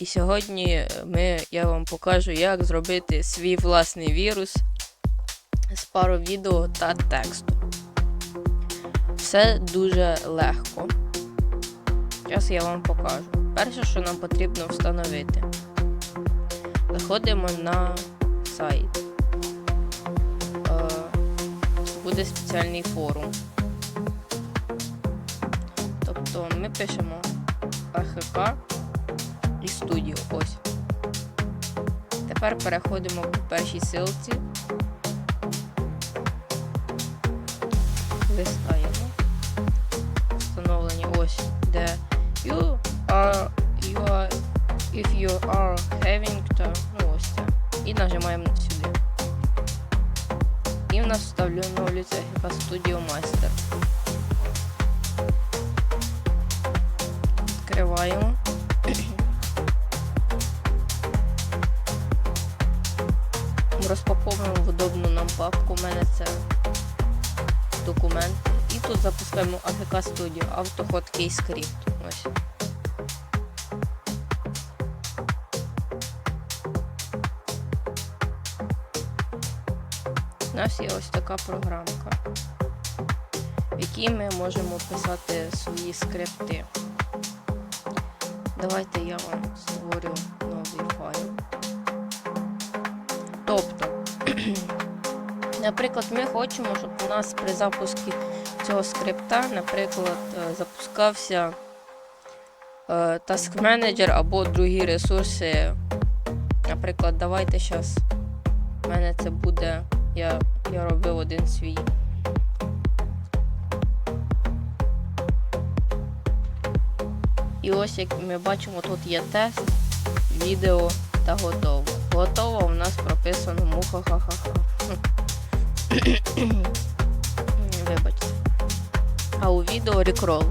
І сьогодні ми, я вам покажу, як зробити свій власний вірус з пару відео та тексту. Все дуже легко. Зараз я вам покажу. Перше, що нам потрібно встановити. Заходимо на сайт. Е, Буде спеціальний форум. Тобто ми пишемо АХК і студіо. Ось. Тепер переходимо по першій силці. Листаємо. Встановлені ось, де you are, you are if you are having то, ну ось це. І нажимаємо сюди. І в нас встановлюється хіба Studio Master. Відкриваємо. Розпаковуємо в удобну нам папку. У мене це документ. І тут запускаємо APK Studio AutoHot Key. У нас є ось така програмка, в якій ми можемо писати свої скрипти. Давайте я вам створю новий файл. Тобто, наприклад, ми хочемо, щоб у нас при запуску цього скрипта, наприклад, е, запускався е, Task Manager або другі ресурси. Наприклад, давайте зараз. У мене це буде. Я, я робив один свій. І ось як ми бачимо, тут є тест, відео та готово. Готово у нас прописано муха ха-ха-ха. Вибачте. А у відео рекрол.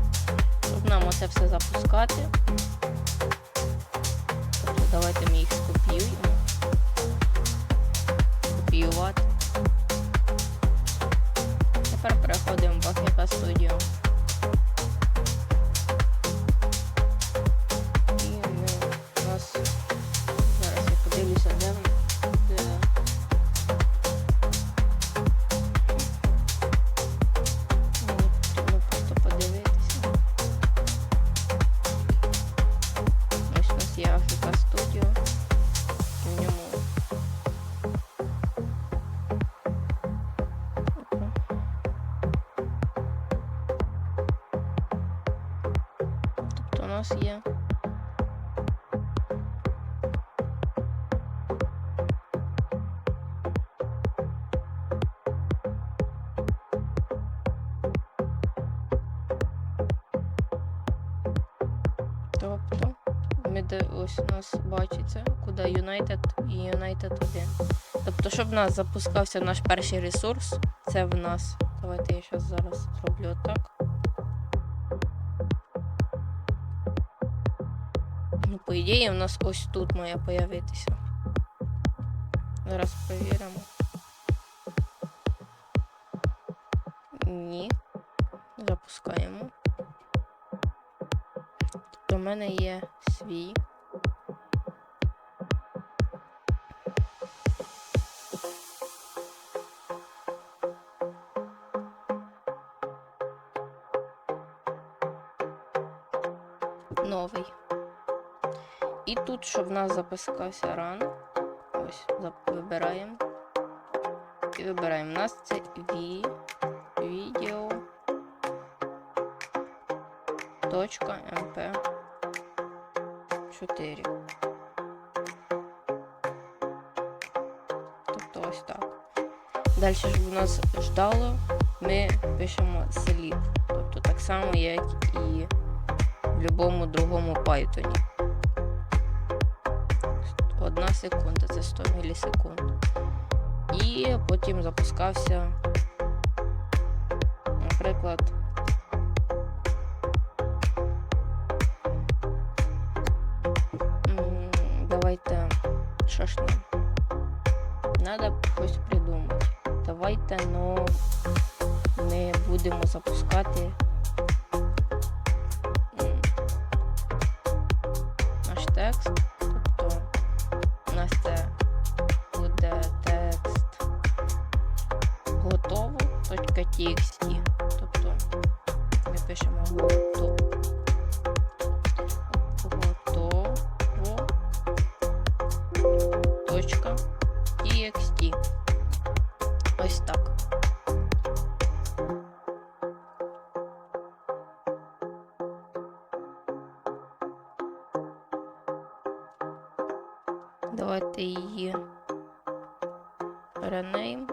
Тут нам оце все запускати. Тобто давайте ми їх скопіюємо. Копіювати. Тепер переходимо в AKK Studio. Нас Тобто, ми де ось у нас бачиться, куди United і United 1. Тобто, щоб в нас запускався наш перший ресурс, це в нас. Давайте я зараз зроблю отак. Ну, по ідеї, у нас ось тут має появитися. Зараз перевіримо. Ні. Запускаємо. Тобто в мене є свій. Новий. І тут, щоб в нас запускався ран. Ось, вибираємо. І вибираємо. У нас це ві, відео. Точка МП 4. Тобто ось так. Далі ж у нас ждало, ми пишемо слід. Тобто так само, як і в будь-якому другому Python. Одна секунда, це 100 мілісекунд. І потім запускався, наприклад, давайте, що ж нам? Надо щось придумати. Давайте, ну, ми будемо запускати наш текст. .txt. Тобто ми пишемо готово. Готово. Точка. .txt. Ось так. Давайте її rename.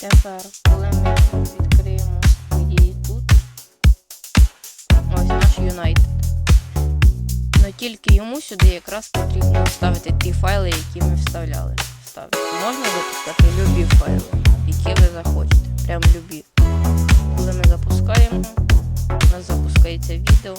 Тепер, коли ми відкриємо події тут, ось наш United. Но тільки йому сюди якраз потрібно вставити ті файли, які ми вставляли. Вставити. Можна запускати любі файли, які ви захочете. Прям любі. Коли ми запускаємо, у нас запускається відео.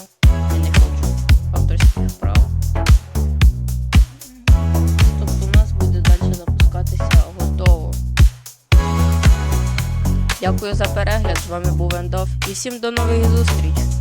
Дякую за перегляд. З вами був Ендов. І всім до нових зустріч!